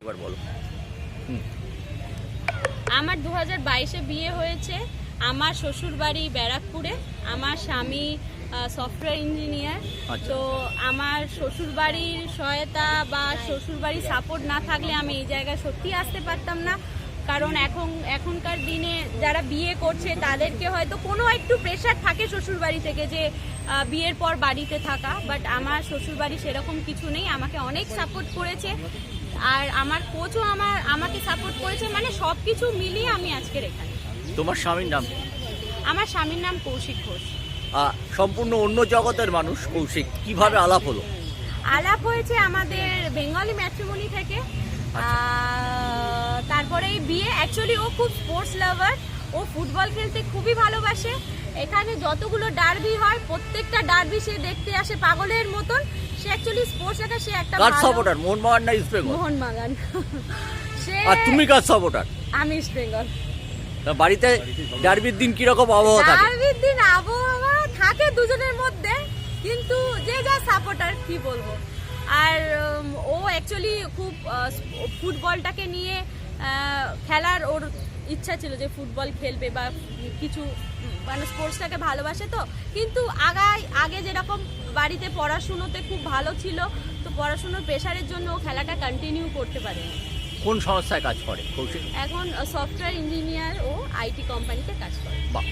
একবার বলো। আমার দু হাজার বাইশে বিয়ে হয়েছে আমার শ্বশুর বাড়ি ব্যারাকপুরে আমার স্বামী সফটওয়্যার ইঞ্জিনিয়ার আচ্ছা। তো আমার শ্বশুর বাড়ির সহায়তা বা শ্বশুর বাড়ির সাপোর্ট না থাকলে আমি এই জায়গায় সত্যি আসতে পারতাম না। কারণ এখন এখনকার দিনে যারা বিয়ে করছে তাদেরকে হয়তো কোনো একটু প্রেশার থাকে শ্বশুর বাড়ি থেকে যে বিয়ের পর বাড়িতে থাকা বাট আমার শ্বশুর বাড়ি সেরকম কিছু নেই আমাকে অনেক সাপোর্ট করেছে। আর আমার কোচও আমার আমাকে সাপোর্ট করেছে মানে সব কিছু মিলিয়ে আমি আজকের এখানে। তোমার স্বামীর নাম আমার স্বামীর নাম কৌশিক ঘোষ। আহ, সম্পূর্ণ অন্য জগতের মানুষ কৌশিক কীভাবে আলাপ হলো? আলাপ হয়েছে আমাদের বেঙ্গলি ম্যাট্রিমনি থেকে। আহ, তারপরে এই বিয়ে অ্যাকচুয়ালি ও খুব স্পোর্টস লাভার ও ফুটবল খেলতে খুবই ভালোবাসে। এখানে যতগুলো ডার্বি হয় প্রত্যেকটা ডার্বি সে দেখতে আসে পাগলের মতন। সে অ্যাকচুয়ালি স্পোর্টস রাখা সে একটা কার সাপোর্টার মোহনবাগান না ইস্ট বেঙ্গল মোহনবাগান সে আর তুমি কার সাপোর্টার আমি ইস্ট বেঙ্গল তা বাড়িতে ডার্বির দিন কীরকম আবহাওয়া থাকে? ডার্বির দিন আবহাওয়া থাকে দুজনের মধ্যে কিন্তু যে যা সাপোর্টার কি বলব? আর ও অ্যাকচুয়ালি খুব ফুটবলটাকে নিয়ে খেলার ওর ইচ্ছা ছিল যে ফুটবল খেলবে বা কিছু মানে স্পোর্টসটাকে ভালোবাসে তো। কিন্তু আগাই আগে যেরকম বাড়িতে পড়াশুনোতে খুব ভালো ছিল তো পড়াশুনোর প্রেশারের জন্য ও খেলাটা কন্টিনিউ করতে পারেনি। কোন সংস্থায় কাজ করে? কৌশিক? এখন সফটওয়্যার ইঞ্জিনিয়ার ও আইটি কোম্পানিতে কাজ করে। বাহ।